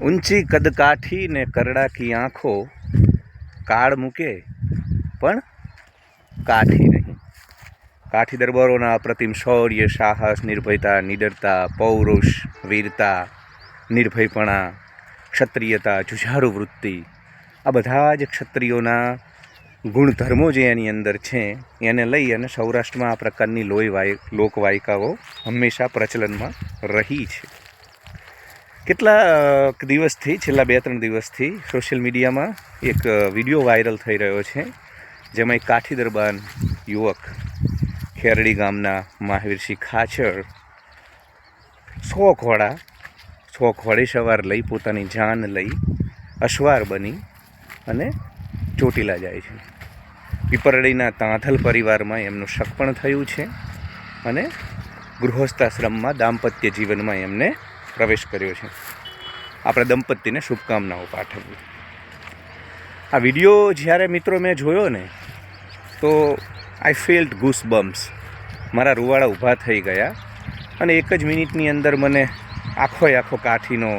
ઊંચી કદકાઠી ને કરડાકી આંખો કાળ મૂકે, પણ કાઠી નહીં. કાઠી દરબારોના અપ્રતિમ શૌર્ય, સાહસ, નિર્ભયતા, નિડરતા, પૌરુષ, વીરતા, નિર્ભયપણા, ક્ષત્રિયતા જુઝારુ વૃત્તિ, આ બધા જ ક્ષત્રિયોના ગુણધર્મો જે એની અંદર છે, એને લઈ અને સૌરાષ્ટ્રમાં આ પ્રકારની લોહી વાય, લોકવાયકાઓ હંમેશા પ્રચલનમાં રહી છે. કેટલાક દિવસથી, છેલ્લા બે ત્રણ દિવસથી સોશિયલ મીડિયામાં એક વીડિયો વાયરલ થઈ રહ્યો છે, જેમાં એક કાઠી દરબાર યુવક ખેરડી ગામના મહાવીરસિંહ ખાચર સો ઘોડા, સો ઘોડે સવાર લઈ પોતાની જાન લઈ અશ્વાર બની અને ચોટીલા જાય છે. પીપરડીના તાંથલ પરિવારમાં એમનું શક પણ થયું છે અને ગૃહસ્થાશ્રમમાં દાંપત્ય જીવનમાં એમને પ્રવેશ કર્યો છે. આપણે દંપતીને શુભકામનાઓ પાઠવવી આ વીડિયો જ્યારે મિત્રો મેં જોયો ને, તો આઈ ફીલ્ડ ગુસ બમ્સ મારા રૂવાડા ઊભા થઈ ગયા અને એક જ મિનિટની અંદર મને આખોય આખો કાઠીનો,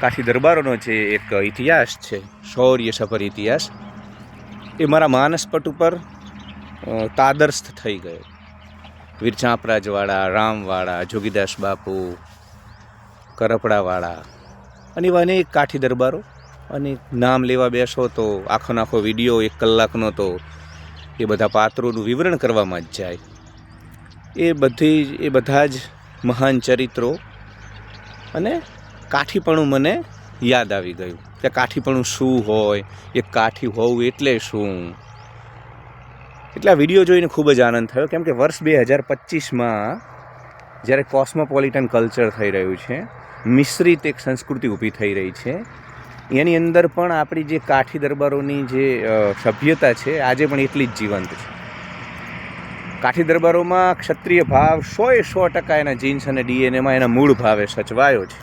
કાઠી દરબારોનો જે એક ઇતિહાસ છે, શૌર્ય સફર ઇતિહાસ, એ મારા માનસપટ ઉપર તાદરસ્થ થઈ ગયો. વીર ચાંપરાજવાળા, રામવાળા, જોગીદાસ બાપુ કરપડાવાળા અને એવા અનેક કાઠી દરબારો. અને નામ લેવા બેસો તો આખો નાખો વીડિયો એક કલાકનો તો એ બધા પાત્રોનું વિવરણ કરવામાં જ જાય. એ બધી એ બધા જ મહાન ચરિત્રો અને કાઠીપણું મને યાદ આવી ગયું કે કાઠીપણું શું હોય, એ કાઠી હોવું એટલે શું? એટલે આ વીડિયો જોઈને ખૂબ જ આનંદ થયો. કેમ કે વર્ષ બે હજાર પચીસમાં જ્યારે કોસ્મોપોલિટન કલ્ચર થઈ રહ્યું છે મિશ્રિત એક સંસ્કૃતિ ઊભી થઈ રહી છે. એની અંદર પણ આપણી જે કાઠી દરબારોની જે સભ્યતા છે, આજે પણ એટલી જ જીવંત છે. કાઠી દરબારોમાં ક્ષત્રિય ભાવ સોએ સો ટકા એના જીન્સ અને ડીએનએમાં એના મૂળ ભાવે સચવાયો છે.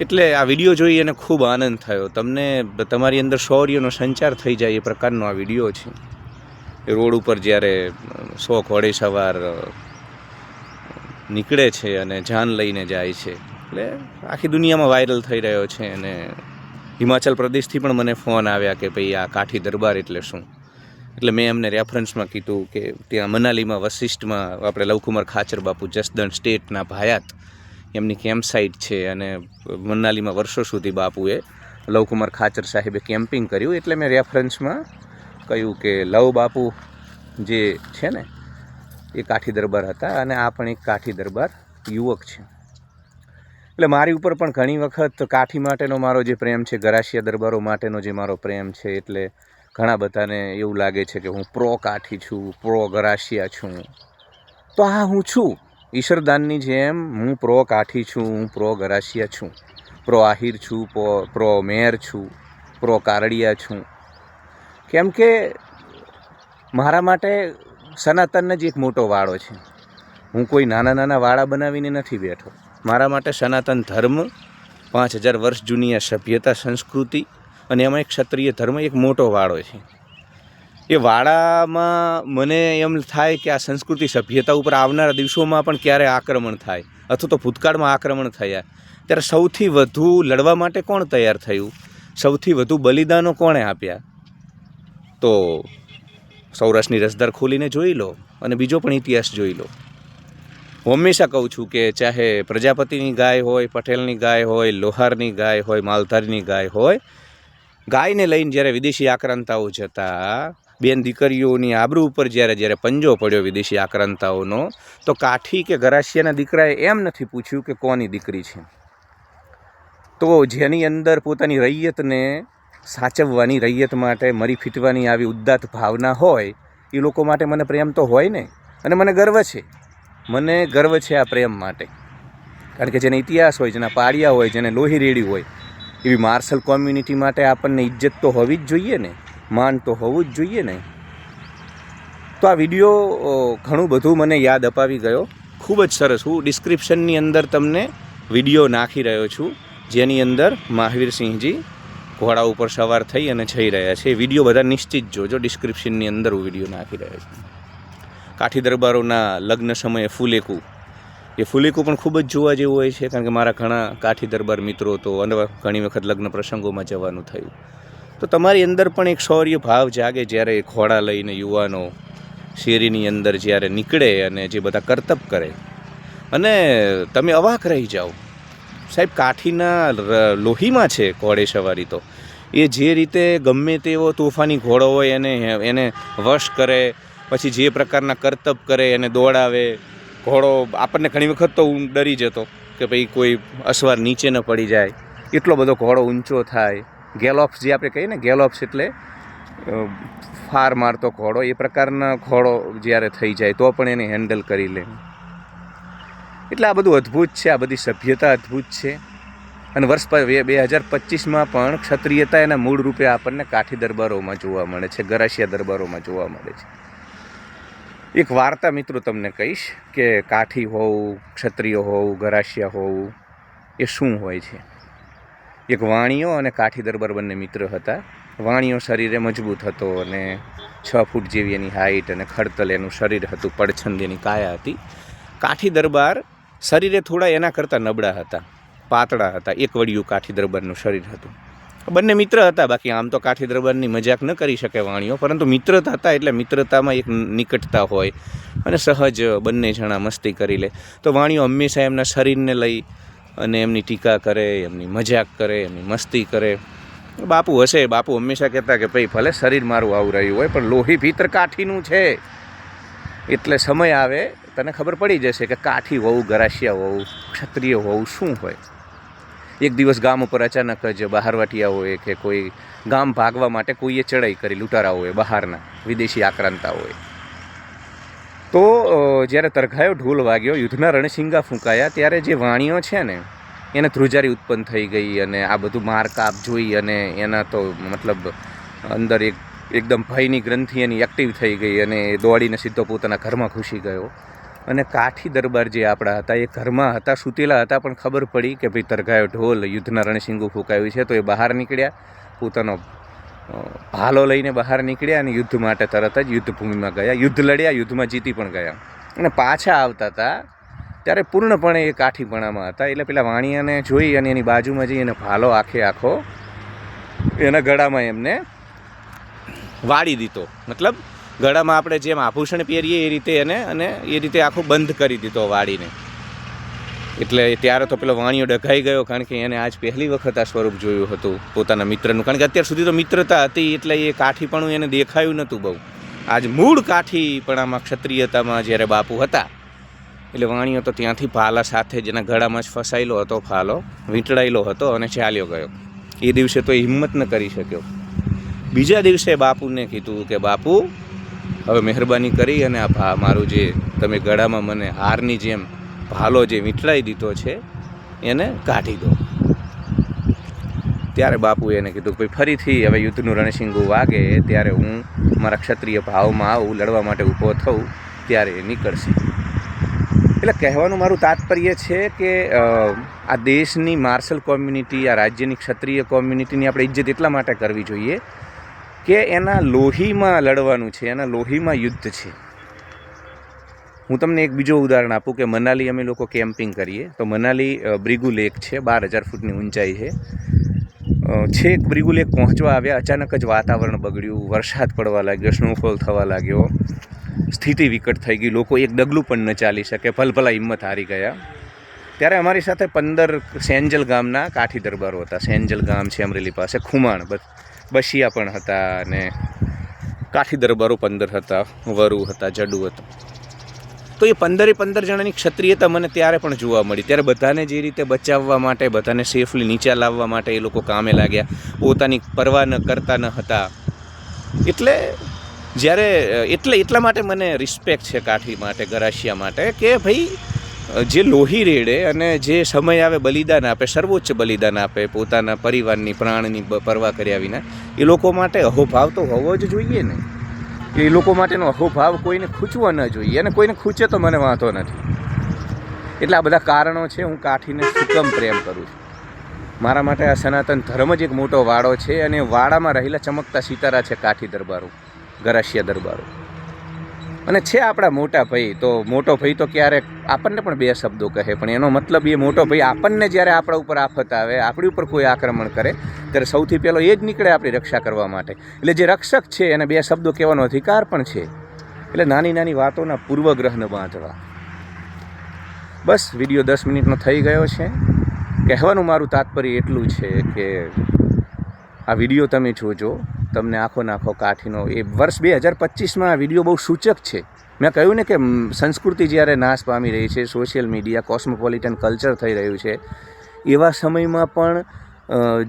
એટલે આ વીડિયો જોઈ અને ખૂબ આનંદ થયો. તમને તમારી અંદર શૌર્યનો સંચાર થઈ જાય એ પ્રકારનો આ વીડિયો છે. રોડ ઉપર જ્યારે સો ઘોડે સવાર નીકળે છે અને જાન લઈને જાય છે. એટલે આખી દુનિયામાં વાયરલ થઈ રહ્યો છે અને હિમાચલ પ્રદેશથી પણ મને ફોન આવ્યા કે ભાઈ આ કાઠી દરબાર એટલે શું? એટલે મેં એમને રેફરન્સમાં કીધું કે ત્યાં મનાલીમાં વશિષ્ઠમાં આપણે લવકુમાર ખાચર બાપુ જસદણ સ્ટેટના ભાયાત એમની કેમ્પ સાઇટ છે અને મનાલીમાં વર્ષો સુધી બાપુએ લવકુમાર ખાચર સાહેબે કેમ્પિંગ કર્યું. એટલે મેં રેફરન્સમાં કહ્યું કે લવ બાપુ જે છે ને એ કાઠી દરબાર હતા અને આ પણ એક કાઠી દરબાર યુવક છે. એટલે મારી ઉપર પણ ઘણી વખત કાઠી માટેનો મારો જે પ્રેમ છે ગરાશિયા દરબારો માટેનો જે મારો પ્રેમ છે, એટલે ઘણા બધાને એવું લાગે છે કે હું પ્રો કાઠી છું, પ્રો ગરાશિયા છું. તો હા હું છું. ઈશ્વરદાનની જેમ હું પ્રો કાઠી છું, હું પ્રો ગરાશિયા છું. પ્રો આહિર છું, પ્રો પ્રો મેર છું, પ્રો કારડિયા છું. કેમ કે મારા માટે સનાતન જ એક મોટો વાળો છે. હું કોઈ નાના નાના વાળા બનાવીને નથી બેઠો. મારા માટે સનાતન ધર્મ, પાંચ હજાર વર્ષ જૂની આ સભ્યતા, સંસ્કૃતિ અને એમાં એક ક્ષત્રિય ધર્મ એક મોટો વાળો છે. એ વાડામાં મને એમ થાય કે આ સંસ્કૃતિ સભ્યતા ઉપર આવનારા દિવસોમાં પણ ક્યારે આક્રમણ થાય અથવા તો ભૂતકાળમાં આક્રમણ થયા. ત્યારે સૌથી વધુ લડવા માટે કોણ તૈયાર થયું? સૌથી વધુ બલિદાનો કોણે આપ્યા? તો સૌરાષ્ટ્રની રસદાર ખોલીને જોઈ લો અને બીજો પણ ઇતિહાસ જોઈ લો. હું હંમેશા કહું છું કે ચાહે પ્રજાપતિની ગાય હોય, પટેલની ગાય હોય, લોહારની ગાય હોય, માલધારીની ગાય હોય, ગાયને લઈને જ્યારે વિદેશી આક્રાંતાઓ જતા, બેન દીકરીઓની આબરૂ ઉપર જ્યારે જ્યારે પંજો પડ્યો વિદેશી આક્રાંતાઓનો, તો કાઠી કે ગરાસિયાના દીકરાએ એમ નથી પૂછ્યું કે કોની દીકરી છે. તો જેની અંદર પોતાની રૈયતને સાચવવાની, રૈયત માટે મરી ફીટવાની આવી ઉદ્દાત ભાવના હોય, એ લોકો માટે મને પ્રેમ તો હોય ને, અને મને ગર્વ છે. મને ગર્વ છે આ પ્રેમ માટે. કારણ કે જેને ઇતિહાસ હોય, જેના પાળિયા હોય, જેને લોહી રેડી હોય, એવી માર્શલ કોમ્યુનિટી માટે આપણને ઇજ્જત તો હોવી જ જોઈએ ને, માન તો હોવું જ જોઈએ ને. તો આ વીડિયો ઘણું બધું મને યાદ અપાવી ગયો. ખૂબ જ સરસ. હું ડિસ્ક્રિપ્શનની અંદર તમને વીડિયો નાખી રહ્યો છું. જેની અંદર મહાવીરસિંહજી ઘોડા ઉપર સવાર થઈ અને જઈ રહ્યા છે. એ વીડિયો બધા નિશ્ચિત જોજો. ડિસ્ક્રિપ્શનની અંદર હું વીડિયો નાખી રહ્યો છું. કાઠી દરબારોના લગ્ન સમયે ફૂલેકું. એ ફુલીકું પણ ખૂબ જ જોવા જેવું હોય છે, કારણ કે મારા ઘણા કાઠી દરબાર મિત્રો તો અને ઘણી વખત લગ્ન પ્રસંગોમાં જવાનું થયું. તો તમારી અંદર પણ એક શૌર્ય ભાવ જાગે જ્યારે ઘોડા લઈને યુવાનો શેરીની અંદર જ્યારે નીકળે અને જે બધા કરતબ કરે. અને તમે અવાક રહી જાઓ. સાહેબ, કાઠીના લોહીમાં છે ઘોડે સવારી તો. એ જે રીતે ગમે તેવો તોફાની ઘોડો હોય એને એને વશ કરે, પછી જે પ્રકારના કરતબ કરે, એને દોડાવે. ઘોડો આપણને ઘણી વખત તો હું ડરી જતો કે ભાઈ કોઈ અસવાર નીચે ન પડી જાય. એટલો બધો ઘોડો ઊંચો થાય. ગેલોપ્સ જે આપણે કહીએ ને, ગેલોપ્સ એટલે ફાર મારતો ઘોડો, એ પ્રકારના ઘોડો જ્યારે થઈ જાય તો પણ એને હેન્ડલ કરી લે. એટલે આ બધું અદ્ભુત છે, આ બધી સભ્યતા અદ્ભુત છે. અને વર્ષ બે હજાર પચીસમાં પણ ક્ષત્રિયતા એના મૂળ રૂપે આપણને કાઠી દરબારોમાં જોવા મળે છે, ગરાસિયા દરબારોમાં જોવા મળે છે. એક વાર્તા મિત્રો તમને કહીશ કે કાઠી હોવું ક્ષત્રિય હોવું ગરાસિયા હોવું એ શું હોય છે? એક વાણિયો અને કાઠી દરબાર બંને મિત્ર હતા. વાણિયો શરીરે મજબૂત હતો અને છ ફૂટ જેવી એની હાઈટ અને ખડતલ એનું શરીર હતું, પડછંદ એની કાયા હતી. કાઠી દરબાર શરીરે થોડા એના કરતાં નબળા હતા. પાતળા હતા, એક વડિયું કાઠી દરબારનું શરીર હતું. બંને મિત્ર હતા, બાકી આમ તો કાઠી દરબારની મજાક ન કરી શકે વાણીઓ, પરંતુ મિત્રતા હતા એટલે મિત્રતામાં એક નિકટતા હોય અને સહજ બંને જણા મસ્તી કરી લે. તો વાણીઓ હંમેશા એમના શરીરને લઈ અને એમની ટીકા કરે, એમની મજાક કરે, એમની મસ્તી કરે. બાપુ હશે, બાપુ હંમેશા કહેતા કે ભાઈ, ભલે શરીર મારું આવું રહ્યું હોય, પણ લોહી ભીતર કાઠીનું છે. એટલે સમય આવે, તને ખબર પડી જશે કે કાઠી હોવું, ગરાસિયા હોવું, ક્ષત્રિય હોવું શું હોય? એક દિવસ ગામ ઉપર અચાનક જ બહારવાટિયા હોય કે કોઈ ગામ ભાગવા માટે કોઈએ ચડાઈ કરી લૂંટારા હોય, બહારના, વિદેશી આક્રાંતા હોય. તો જ્યારે તરઘાયો ઢોલ વાગ્યો, યુદ્ધના રણસિંગા ફૂંકાયા, ત્યારે જે વાણીઓ છે ને, એને ધ્રુજારી ઉત્પન્ન થઈ ગઈ અને આ બધું માર કાપ જોઈ અને એના તો મતલબ અંદર એક, એકદમ ભયની ગ્રંથિ એની એક્ટિવ થઈ ગઈ અને દોડીને સીધો પોતાના ઘરમાં ઘૂસી ગયો. અને કાઠી દરબાર જે આપણા હતા, એ ઘરમાં હતા, સૂતેલા હતા, પણ ખબર પડી કે ભાઈ તરઘાયો ઢોલ, યુદ્ધના રણસિંગુ ફૂંકાયું છે, તો એ બહાર નીકળ્યા. પોતાનો ભાલો લઈને બહાર નીકળ્યા અને યુદ્ધ માટે તરત જ યુદ્ધભૂમિમાં ગયા. યુદ્ધ લડ્યા, યુદ્ધમાં જીતી પણ ગયા. અને પાછા આવતા હતા, ત્યારે પૂર્ણપણે એ કાઠીપણામાં હતા. એટલે પેલા વાણિયાને જોઈ અને એની બાજુમાં જઈ અને ભાલો આખે આખો એના ગળામાં એમને વાળી દીધો. મતલબ ગળામાં આપણે જેમ આભૂષણ પહેરીએ એ રીતે એને અને એ રીતે આખો બંધ કરી દીધો વાળીને. એટલે ત્યારે તો પેલો વાણિયો ડઘાઈ ગયો કારણ કે એને આજ પહેલી વખત આ સ્વરૂપ જોયું હતું પોતાના મિત્રનું. કારણ કે અત્યાર સુધી તો મિત્રતા હતી એટલે એ કાઠીપણું એને દેખાયું નહોતું બહુ. આજ મૂળ કાઠીપણામાં ક્ષત્રિયતામાં જ્યારે બાપુ હતા, એટલે વાણિયો તો ત્યાંથી ભાલા સાથે જેના ગળામાં જ ફસાયેલો હતો ફાલો વીંટળાયેલો હતો અને ચાલ્યો ગયો. એ દિવસે તો એ હિંમત ન કરી શક્યો. બીજા દિવસે બાપુને કીધું કે બાપુ હવે મહેરબાની કરી અને આ મારું જે તમે ગળામાં મને હારની જેમ ભાલો જે વીંટળાઈ દીધો છે, એને કાઢી દો. ત્યારે બાપુએ એને કીધું ભાઈ, ફરીથી હવે યુદ્ધનું રણસિંગુ વાગે, ત્યારે હું મારા ક્ષત્રિય ભાવમાં આવું, લડવા માટે ઊભો થઉં, ત્યારે એ નીકળશે. એટલે કહેવાનું મારું તાત્પર્ય છે કે આ દેશની માર્શલ કોમ્યુનિટી, આ રાજ્યની ક્ષત્રિય કોમ્યુનિટીની આપણે ઇજ્જત એટલા માટે કરવી જોઈએ કે એના લોહીમાં લડવાનું છે, એના લોહીમાં યુદ્ધ છે. હું તમને એક બીજો ઉદાહરણ આપું કે મનાલી અમે લોકો કેમ્પિંગ કરીએ. તો મનાલી બ્રિગુ લેક છે, બાર હજાર ફૂટની ઊંચાઈ છે. છેક બ્રિગુ લેક પહોંચવા આવ્યા, અચાનક જ વાતાવરણ બગડ્યું, વરસાદ પડવા લાગ્યો સ્નોફોલ થવા લાગ્યો. સ્થિતિ વિકટ થઈ ગઈ, લોકો એક ડગલું પણ ન ચાલી શકે, ભલભલા હિંમત હારી ગયા. ત્યારે અમારી સાથે પંદર સેન્જલ ગામના કાઠી દરબારો હતા. સેન્જલ ગામ છે અમરેલી પાસે, ખુમાણ બ- બસિયા પણ હતા અને કાઠી દરબારો પંદર હતા, વરુ હતા, જડુ હતા. તો એ પંદરે પંદર જણાની ક્ષત્રિયતા મને ત્યારે પણ જોવા મળી. ત્યારે બધાને જે રીતે બચાવવા માટે, બધાને સેફલી નીચે લાવવા માટે એ લોકો કામે લાગ્યા. પોતાની પરવા ન કરતા ન હતા. એટલે જ્યારે, એટલે એટલા માટે મને રિસ્પેક્ટ છે કાઠી માટે ગરાશિયા માટે કે ભાઈ જે લોહી રેડે અને જે સમય આવે બલિદાન આપે, સર્વોચ્ચ બલિદાન આપે પોતાના પરિવારની, પ્રાણની પરવા કર્યા વિના, એ લોકો માટે અહોભાવ તો હોવો જ જોઈએ ને. એ લોકો માટેનો અહોભાવ કોઈને ખૂંચવો ન જોઈએ અને કોઈને ખૂંચે તો મને વાંધો નથી. એટલે આ બધા કારણો છે, હું કાઠીને સુકમ પ્રેમ કરું છું. મારા માટે આ સનાતન ધર્મ જ એક મોટો વાડો છે અને વાડામાં રહેલા ચમકતા સિતારા છે કાઠી દરબારો, ગરાસિયા દરબારો. અને છે આપણા મોટા ભાઈ, તો મોટો ભાઈ તો ક્યારેક આપણને પણ બે શબ્દો કહે, પણ એનો મતલબ એ મોટો ભાઈ આપણને જ્યારે આપણા ઉપર આફત આવે, આપણી ઉપર કોઈ આક્રમણ કરે, ત્યારે સૌથી પહેલો એ જ નીકળે આપણી રક્ષા કરવા માટે. એટલે જે રક્ષક છે, એને બે શબ્દો કહેવાનો અધિકાર પણ છે. એટલે નાની નાની વાતોના પૂર્વગ્રહને બાંધવા. બસ, વીડિયો દસ મિનિટનો થઈ ગયો છે. કહેવાનું મારું તાત્પર્ય એટલું છે કે આ વીડિયો તમે જોજો. તમને આખો નાખો, કાઠીનો. એ વર્ષ બે હજાર પચીસમાં આ વીડિયો બહુ સૂચક છે. મેં કહ્યું ને કે સંસ્કૃતિ જ્યારે નાશ પામી રહી છે, સોશિયલ મીડિયા, કોસ્મોપોલિટન કલ્ચર થઈ રહ્યું છે, એવા સમયમાં પણ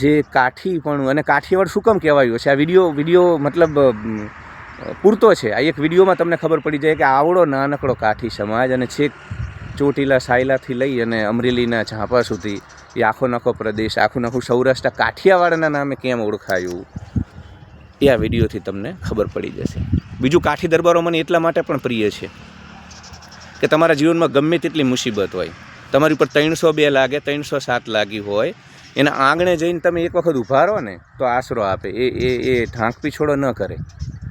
જે કાઠી પણ અને કાઠિયાવાડ શું કેમ કહેવાયું છે આ વીડિયો વીડિયો મતલબ પૂરતો છે. આ એક વિડીયોમાં તમને ખબર પડી જાય કે આવડો નાનકડો કાઠી સમાજ અને છેક ચોટીલા સાયલાથી લઈ અને અમરેલીના ઝાંપા સુધી, એ આખો નાખો પ્રદેશ, આખું નાખું સૌરાષ્ટ્ર, કાઠિયાવાડના નામે કેમ ઓળખાયું? એ આ વિડીયોથી તમને ખબર પડી જશે. બીજું કાઠી દરબારો મને એટલા માટે પણ પ્રિય છે કે તમારા જીવનમાં ગમે તેટલી મુસીબત હોય, તમારી ઉપર ત્રણસો બે લાગે, ત્રણસો સાત લાગી હોય, એના આંગણે જઈને તમે એક વખત ઊભા રહો ને, તો આશરો આપે. એ એ એ ઢાંક પીછોડો ન કરે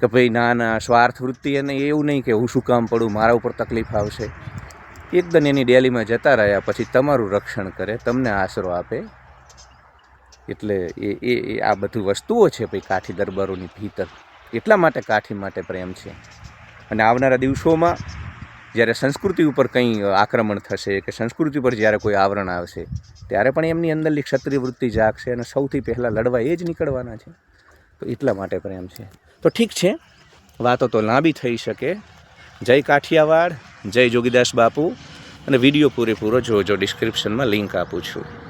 કે ભાઈ ના ના, સ્વાર્થ વૃત્તિ અને એવું નહીં કે હું શું કામ પડું, મારા ઉપર તકલીફ આવશે. એકદમ એની ડેલીમાં જતા રહ્યા, પછી તમારું રક્ષણ કરે, તમને આશરો આપે. એટલે એ એ આ બધું વસ્તુઓ છે ભાઈ કાઠી દરબારોની ભીતર. એટલા માટે કાઠી માટે પ્રેમ છે. અને આવનારા દિવસોમાં જ્યારે સંસ્કૃતિ ઉપર કંઈ આક્રમણ થશે કે સંસ્કૃતિ પર જ્યારે કોઈ આવરણ આવશે, ત્યારે પણ એમની અંદરની ક્ષત્રિય વૃત્તિ જાગશે અને સૌથી પહેલાં લડવા એ જ નીકળવાના છે. તો એટલા માટે પ્રેમ છે. તો ઠીક છે, વાતો તો લાંબી થઈ શકે. જય કાઠિયાવાડ, જય જોગીદાસ બાપુ. અને વીડિયો પૂરેપૂરો જોજો ડિસ્ક્રિપ્શનમાં લિંક આપું છું.